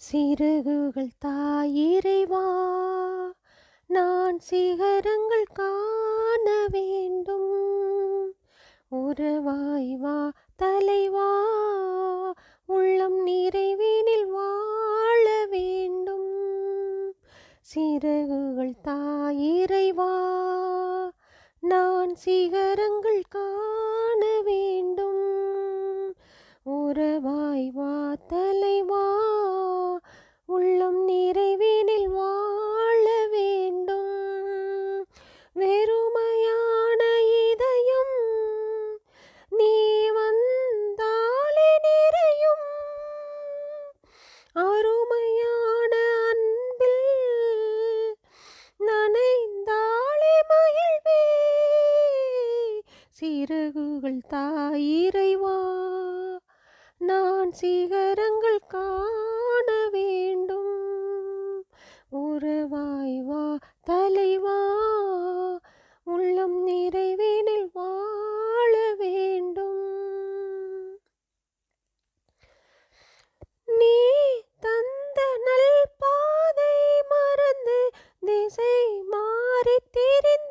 சிறகுகள் தாயிரைவா நான் சிகரங்கள் காண வேண்டும். உறவாய் வா தலைவா உள்ளம் நிறைவேனில் வாழ வேண்டும். சிறகுகள் தாயிரைவா நான் சிகரங்கள் காண வேண்டும். உறவாய் வா தலைவா சிறகுகள் தாயிரைவா நான் சிகரங்கள் காண வேண்டும். உறவாய் வா தலைவா? உள்ளம் நிறைவேனில் வாழ வேண்டும். நீ தந்த நல் பாதை மறந்து திசை மாறி தெரிந்து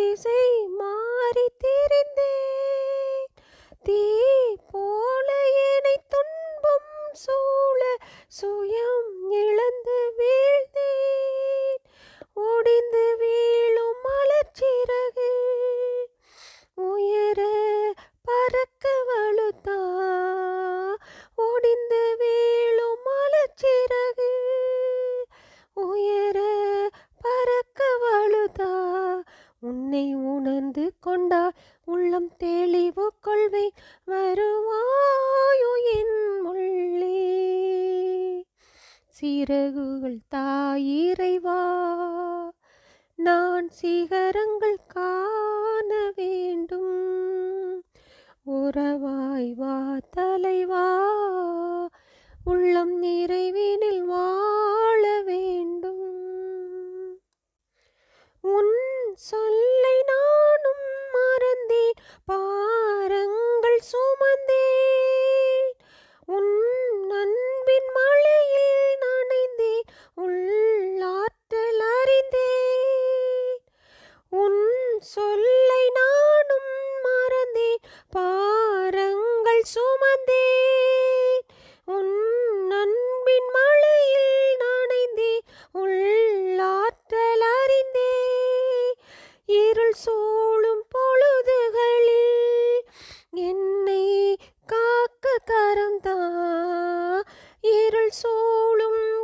திசை மாறி தெரிந்தேன். தீ போல என்னை துன்பம் சூழ சுயம் இழந்து வீ உள்ளம் தெளிவு கொள்வை வருவாயோ என் உள்ளே சிறகுகள் தாயிறைவா நான் சிகரங்கள் காண வேண்டும். உறவாய் வா தலைவா உள்ளம் நிறைவே சுமந்தேன் உன் அன்பின் மழையில் நனைந்தேன். உள்ளாற்றல் அறிந்தே இருள் சூழும் பொழுதுகளில் என்னை காக்க கரம் இருள் சூழும்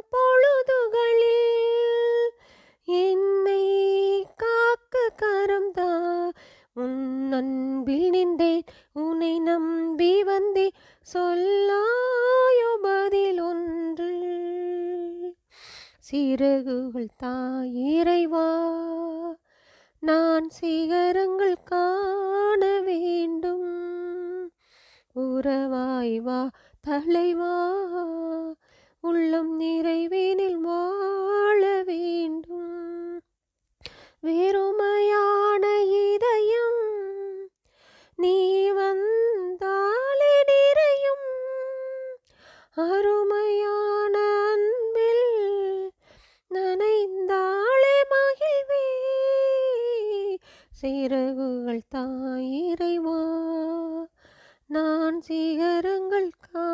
சிறகுகள் தாயிறைவா நான் சிகரங்கள் காண வேண்டும். உறவாய்வா தலைவா உள்ளம் சிறகுகள் தாயிரைவா நான் சிகரங்கள் கா